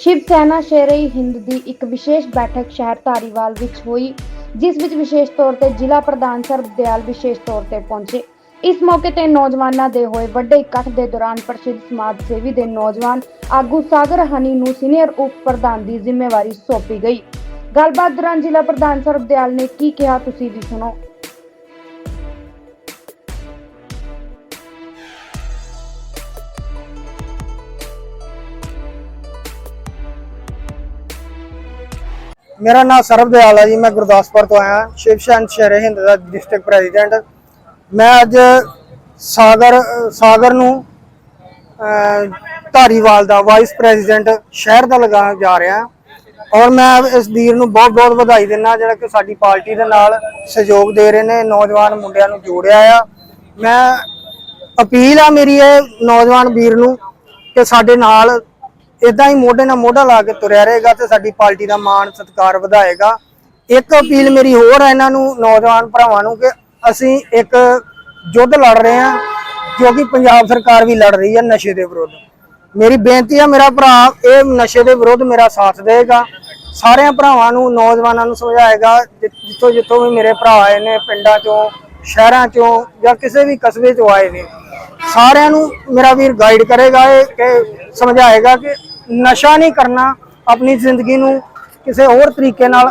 ਸ਼ਿਵ ਸੈਨਾ ਸ਼ੇਰੇ ਹਿੰਦ ਦੀ ਇੱਕ ਵਿਸ਼ੇਸ਼ ਬੈਠਕ ਸ਼ਹਿਰ ਧਾਰੀਵਾਲ ਵਿੱਚ ਹੋਈ, ਜਿਸ ਵਿੱਚ ਵਿਸ਼ੇਸ਼ ਤੌਰ ਤੇ ਜ਼ਿਲ੍ਹਾ ਪ੍ਰਧਾਨ ਸਰਬਦਿਆਲ ਵਿਸ਼ੇਸ਼ ਤੌਰ ਤੇ ਪਹੁੰਚੇ। ਇਸ ਮੌਕੇ ਤੇ ਨੌਜਵਾਨਾਂ ਦੇ ਹੋਏ ਵੱਡੇ ਇਕੱਠ ਦੇ ਦੌਰਾਨ ਪ੍ਰਸਿੱਧ ਸਮਾਜ ਸੇਵੀ ਦੇ ਨੌਜਵਾਨ ਆਗੂ ਸਾਗਰ ਹਨੀ ਨੂੰ ਸੀਨੀਅਰ ਉਪ ਪ੍ਰਧਾਨ ਦੀ ਜ਼ਿੰਮੇਵਾਰੀ ਸੌਂਪੀ ਗਈ। ਗੱਲਬਾਤ ਦੌਰਾਨ ਜ਼ਿਲ੍ਹਾ ਪ੍ਰਧਾਨ ਸਰਬਦਿਆਲ ਨੇ ਕੀ ਕਿਹਾ, ਤੁਸੀਂ ਵੀ ਸੁਣੋ। ਮੇਰਾ ਨਾਮ ਸਰਬਦਿਆਲ ਹੈ ਜੀ, ਮੈਂ ਗੁਰਦਾਸਪੁਰ ਤੋਂ ਆਇਆ। ਸ਼ਿਵ ਸੈਨ ਸ਼ਹਿਰੇ ਹਿੰਦ ਦਾ ਡਿਸਟ੍ਰਿਕਟ ਪ੍ਰੈਜ਼ੀਡੈਂਟ ਮੈਂ ਅੱਜ ਸਾਗਰ ਸਾਗਰ ਨੂੰ ਧਾਰੀਵਾਲ ਦਾ ਵਾਈਸ ਪ੍ਰੈਜ਼ੀਡੈਂਟ ਸ਼ਹਿਰ ਦਾ ਲਗਾਉਣ ਜਾ ਰਿਹਾ। ਔਰ ਮੈਂ ਇਸ ਵੀਰ ਨੂੰ ਬਹੁਤ ਬਹੁਤ ਵਧਾਈ ਦਿੰਦਾ, ਜਿਹੜਾ ਕਿ ਸਾਡੀ ਪਾਰਟੀ ਦੇ ਨਾਲ ਸਹਿਯੋਗ ਦੇ ਰਹੇ ਨੇ, ਨੌਜਵਾਨ ਮੁੰਡਿਆਂ ਨੂੰ ਜੋੜਿਆ ਆ। ਮੈਂ ਅਪੀਲ ਆ ਮੇਰੀ ਇਹ ਨੌਜਵਾਨ ਵੀਰ ਨੂੰ ਕਿ ਸਾਡੇ ਨਾਲ ਇਦਾਂ ਹੀ ਮੋਢੇ ਨਾਲ ਮੋਢਾ ਲਾ ਕੇ ਤੁਰਿਆ ਰਹੇਗਾ ਤੇ ਸਾਡੀ ਪਾਰਟੀ ਦਾ ਮਾਣ ਸਤਿਕਾਰ ਵਧਾਏਗਾ। ਇੱਕ ਅਪੀਲ ਮੇਰੀ ਹੋਰ ਹੈ ਇਹਨਾਂ ਨੂੰ, ਨੌਜਵਾਨ ਭਰਾਵਾਂ ਨੂੰ ਕਿ ਅਸੀਂ ਇੱਕ ਯੁੱਧ ਲੜ ਰਹੇ ਹਾਂ, ਜੋ ਕਿ ਪੰਜਾਬ ਸਰਕਾਰ ਵੀ ਲੜ ਰਹੀ ਹੈ ਨਸ਼ੇ ਦੇ ਵਿਰੁੱਧ। ਮੇਰੀ ਬੇਨਤੀ ਹੈ ਮੇਰਾ ਭਰਾ, ਇਹ ਨਸ਼ੇ ਦੇ ਵਿਰੁੱਧ ਮੇਰਾ ਸਾਥ ਦੇਵੇਗਾ। ਸਾਰਿਆਂ ਭਰਾਵਾਂ ਨੂੰ, ਨੌਜਵਾਨਾਂ ਨੂੰ ਸਮਝਾਏਗਾ, ਜਿ- ਜਿੱਥੋਂ ਜਿੱਥੋਂ ਵੀ ਮੇਰੇ ਭਰਾ ਆਏ ਨੇ ਪਿੰਡਾਂ ਚੋਂ, ਸ਼ਹਿਰਾਂ ਚੋਂ ਜਾਂ ਕਿਸੇ ਵੀ ਕਸਬੇ ਚੋਂ ਆਏ ਨੇ, ਸਾਰਿਆਂ ਨੂੰ ਮੇਰਾ ਵੀਰ ਗਾਈਡ ਕਰੇਗਾ ਇਹ, ਕਿ ਸਮਝਾਏਗਾ ਕਿ ਨਸ਼ਾ ਨਹੀਂ ਕਰਨਾ, ਆਪਣੀ ਜ਼ਿੰਦਗੀ ਨੂੰ ਕਿਸੇ ਹੋਰ ਤਰੀਕੇ ਨਾਲ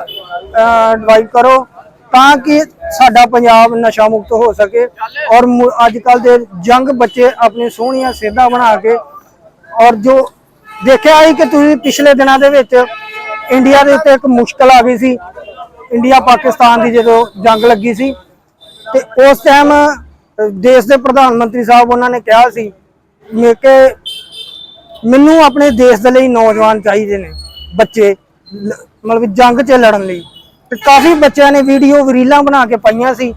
ਡਿਵਾਈਡ ਕਰੋ ਤਾਂ ਕਿ ਸਾਡਾ ਪੰਜਾਬ ਨਸ਼ਾ ਮੁਕਤ ਹੋ ਸਕੇ ਔਰ ਅੱਜ ਕੱਲ ਦੇ ਜੰਗ ਬੱਚੇ ਆਪਣੀ ਸੋਹਣੀਆਂ ਸਿਹਤਾਂ ਬਣਾ ਕੇ ਔਰ ਜੋ ਦੇਖਿਆ ਹੀ ਕਿ ਤੁਸੀਂ ਪਿਛਲੇ ਦਿਨਾਂ ਦੇ ਵਿੱਚ ਇੰਡੀਆ ਦੇ ਉੱਤੇ ਇੱਕ ਮੁਸ਼ਕਲ ਆ ਗਈ ਸੀ। ਇੰਡੀਆ ਪਾਕਿਸਤਾਨ ਦੀ ਜਦੋਂ ਜੰਗ ਲੱਗੀ ਸੀ ਤੇ ਉਸ ਟਾਈਮ ਦੇਸ਼ ਦੇ ਪ੍ਰਧਾਨ ਮੰਤਰੀ ਸਾਹਿਬ ਉਹਨਾਂ ਨੇ ਕਿਹਾ ਸੀ ਕਿ ਮੈਨੂੰ ਆਪਣੇ ਦੇਸ਼ ਦੇ ਲਈ ਨੌਜਵਾਨ ਚਾਹੀਦੇ ਨੇ ਬੱਚੇ ਮਤਲਬ ਜੰਗ 'ਚ ਲੜਨ ਲਈ। ਤੇ ਕਾਫੀ ਬੱਚਿਆਂ ਨੇ ਵੀਡੀਓ ਰੀਲਾਂ ਬਣਾ ਕੇ ਪਾਈਆਂ ਸੀ।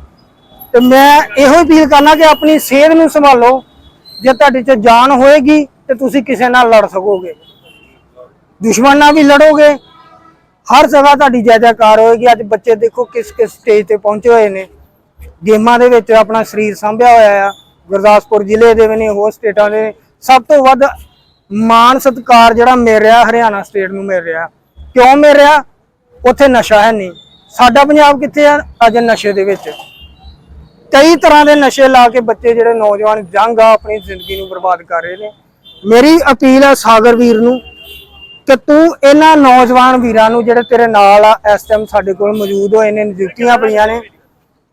ਤੇ ਮੈਂ ਇਹੋ ਹੀ ਅਪੀਲ ਕਰਨਾ ਕਿ ਆਪਣੀ ਸਿਹਤ ਨੂੰ ਸੰਭਾਲੋ। ਜੇ ਤੁਹਾਡੇ 'ਚ ਜਾਨ ਹੋਏਗੀ, ਤੇ ਤੁਸੀਂ ਕਿਸੇ ਨਾਲ ਲੜ ਸਕੋਗੇ। ਦੁਸ਼ਮਣ ਨਾਲ ਵੀ ਲੜੋਗੇ। ਹਰ ਜਗ੍ਹਾ ਤੁਹਾਡੀ ਜੈ ਹੋਏਗੀ। ਅੱਜ ਬੱਚੇ ਦੇਖੋ ਕਿਸ ਕਿਸ ਸਟੇਜ ਤੇ ਪਹੁੰਚੇ ਹੋਏ ਨੇ। ਗੇਮਾਂ ਦੇ ਵਿੱਚ ਆਪਣਾ ਸਰੀਰ ਸੰਭਿਆ ਹੋਇਆ ਆ। ਗੁਰਦਾਸਪੁਰ ਜ਼ਿਲ੍ਹੇ ਦੇ ਵੀ ਨੇ, ਹੋਰ ਸਟੇਟਾਂ ਦੇ ਨੇ। ਸਭ ਤੋਂ ਵੱਧ ਮਾਣ ਸਤਿਕਾਰ ਜਿਹੜਾ ਮਿਲ ਰਿਹਾ ਹਰਿਆਣਾ ਸਟੇਟ ਨੂੰ ਮਿਲ ਰਿਹਾ। ਕਿਉਂ ਮਿਲ ਰਿਹਾ? ਉੱਥੇ ਨਸ਼ਾ ਹੈ ਨਹੀਂ। ਸਾਡਾ ਪੰਜਾਬ ਕਿੱਥੇ ਆ? ਅੱਜ ਨਸ਼ੇ ਦੇ ਵਿੱਚ। ਕਈ ਤਰ੍ਹਾਂ ਦੇ ਨਸ਼ੇ ਲਾ ਕੇ ਬੱਚੇ ਜਿਹੜੇ ਨੌਜਵਾਨ ਜੰਗ ਆ, ਆਪਣੀ ਜ਼ਿੰਦਗੀ ਨੂੰ ਬਰਬਾਦ ਕਰ ਰਹੇ ਨੇ। ਮੇਰੀ ਅਪੀਲ ਆ ਸਾਗਰ ਵੀਰ ਨੂੰ ਕਿ ਤੂੰ ਇਹਨਾਂ ਨੌਜਵਾਨ ਵੀਰਾਂ ਨੂੰ ਜਿਹੜੇ ਤੇਰੇ ਨਾਲ ਆ, ਇਸ ਟਾਈਮ ਸਾਡੇ ਕੋਲ ਮੌਜੂਦ ਹੋਏ ਨੇ ਨਿਯੁਕਤੀਆਂ ਪਈਆਂ ਨੇ,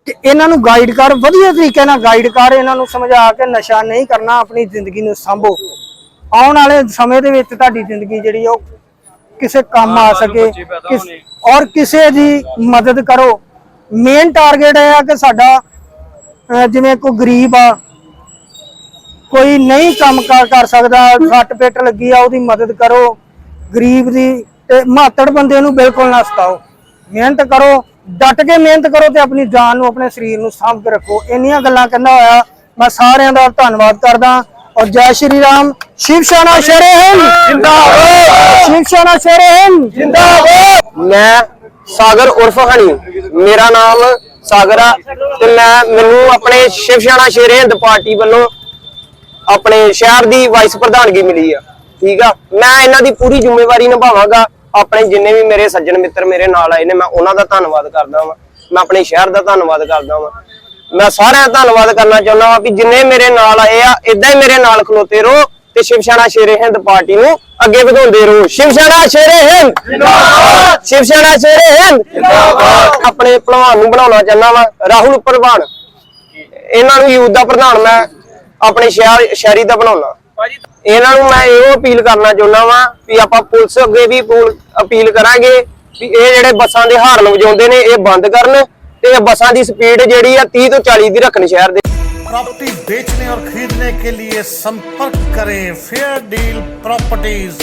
ਕਿ ਇਹਨਾਂ ਨੂੰ ਗਾਈਡ ਕਰ, ਵਧੀਆ ਤਰੀਕੇ ਨਾਲ ਗਾਈਡ ਕਰ, ਇਹਨਾਂ ਨੂੰ ਸਮਝਾ ਕੇ ਨਸ਼ਾ ਨਹੀਂ ਕਰਨਾ, ਆਪਣੀ ਜ਼ਿੰਦਗੀ ਨੂੰ ਸੰਭੋ। ਆਉਣ ਵਾਲੇ ਸਮੇਂ ਦੇ ਵਿੱਚ ਤੁਹਾਡੀ ਜ਼ਿੰਦਗੀ ਜਿਹੜੀ ਉਹ ਕਿਸੇ ਕੰਮ ਆ ਸਕੇ ਔਰ ਕਿਸੇ ਦੀ ਮਦਦ ਕਰੋ। ਮੇਨ ਟਾਰਗੇਟ ਇਹ ਆ ਕਿ ਸਾਡਾ ਜਿਵੇਂ ਕੋਈ ਗਰੀਬ ਆ ਕੋਈ ਨਹੀਂ ਕੰਮ ਕਾਰ ਸਕਦਾ ਸੱਟ ਪੇਟ ਲੱਗੀ ਆ ਉਹਦੀ ਮਦਦ ਕਰੋ। ਗਰੀਬ ਦੀ ਤੇ ਮਾਤੜ ਬੰਦੇ ਨੂੰ ਬਿਲਕੁਲ ਨਾ ਸਤਾਓ। ਮਿਹਨਤ ਕਰੋ ਡਟ ਕੇ ਮਿਹਨਤ ਕਰੋ ਤੇ ਆਪਣੀ ਜਾਨ ਨੂੰ ਆਪਣੇ ਸਰੀਰ ਨੂੰ ਸਾਂਭ ਕੇ ਰੱਖੋ। ਇੰਨੀਆਂ ਗੱਲਾਂ ਕਹਿੰਦਾ ਹੋਇਆ ਮੈਂ ਸਾਰਿਆਂ ਦਾ ਧੰਨਵਾਦ ਕਰਦਾ। ਸ਼੍ਰੀ ਰਾਮ ਸ਼ਿਵ ਸੈਨਾ ਸ਼ੇਰੇ ਹਿੰਦ ਜਿੰਦਾਬਾਦ ਸ਼ਿਵ ਸੈਨਾ ਸ਼ੇਰੇ ਹਿੰਦ ਜਿੰਦਾਬਾਦ ਮੈਂ ਸਾਗਰ ਉਰਫ ਹਣੀ ਮੇਰਾ ਨਾਮ ਸਾਗਰ ਆ ਤੇ ਮੈਂ ਮੈਨੂੰ ਆਪਣੇ ਸ਼ਿਵ ਸੈਨਾ ਸ਼ੇਰ ਹਿੰਦ ਪਾਰਟੀ ਵੱਲੋਂ ਆਪਣੇ ਸ਼ਹਿਰ ਦੀ ਵਾਈਸ ਪ੍ਰਧਾਨਗੀ ਮਿਲੀ ਆ ਠੀਕ ਆ ਮੈਂ ਇਹਨਾਂ ਦੀ ਪੂਰੀ ਜ਼ਿੰਮੇਵਾਰੀ ਨਿਭਾਵਾਂਗਾ ਆਪਣੇ ਜਿੰਨੇ ਵੀ ਮੇਰੇ ਸੱਜਣ ਮਿੱਤਰ ਮੇਰੇ ਨਾਲ ਆਏ ਨੇ ਮੈਂ ਉਹਨਾਂ ਦਾ ਧੰਨਵਾਦ ਕਰਦਾ ਵਾਂ ਮੈਂ ਆਪਣੇ ਸ਼ਹਿਰ ਦਾ ਧੰਨਵਾਦ ਕਰਦਾ ਵਾਂ ਮੈਂ ਸਾਰਿਆਂ ਦਾ ਧੰਨਵਾਦ ਕਰਨਾ ਚਾਹੁੰਦਾ ਵਾਂ ਵੀ ਜਿੰਨੇ ਮੇਰੇ ਨਾਲ ਆਏ ਆ ਇਦਾਂ ਹੀ ਮੇਰੇ ਨਾਲ ਖਲੋਤੇ ਰਹੋ ਤੇ ਸ਼ਿਵ ਸੈਨਾ ਸ਼ੇਰੇ ਹਿੰਦ ਪਾਰਟੀ ਨੂੰ ਅੱਗੇ ਵਧਾਉਂਦੇ ਰਹੋ। ਸ਼ਿਵ ਸੈਨਾ ਸ਼ੇਰੇ ਹਿੰਦ! ਜਿੰਦਾਬਾਦ! ਸ਼ਿਵ ਸੈਨਾ ਸ਼ੇਰੇ ਹਿੰਦ! ਜਿੰਦਾਬਾਦ! ਆਪਣੇ ਭਲਵਾਨ ਨੂੰ ਬਣਾਉਣਾ ਚਾਹੁੰਦਾ ਵਾਂ ਰਾਹੁਲ ਪ੍ਰਵਾਨ ਇਹਨਾਂ ਨੂੰ ਯੂਥ ਦਾ ਪ੍ਰਧਾਨ ਮੈਂ ਆਪਣੇ ਸ਼ਹਿਰ ਸ਼ਹਿਰੀ ਦਾ ਬਣਾਉਣਾ। ਇਹਨਾਂ ਨੂੰ ਮੈਂ ਇਹੋ ਅਪੀਲ ਕਰਨਾ ਚਾਹੁੰਦਾ ਵਾਂ ਵੀ ਆਪਾਂ ਪੁਲਿਸ ਅੱਗੇ ਵੀ ਪੂਲ- ਅਪੀਲ ਕਰਾਂਗੇ ਵੀ ਇਹ ਜਿਹੜੇ ਬੱਸਾਂ ਦੇ ਹਾਰਨ ਵਜਾਉਂਦੇ ਨੇ ਇਹ ਬੰਦ ਕਰਨ। ਤੇ ਇਹ ਬੱਸਾਂ ਦੀ ਸਪੀਡ ਜਿਹੜੀ ਆ 30 ਤੋਂ 40 ਦੀ ਰੱਖਣ ਸ਼ਹਿਰ ਦੇ प्रॉपर्टी बेचने और खरीदने के लिए संपर्क करें फेयर डील प्रॉपर्टीज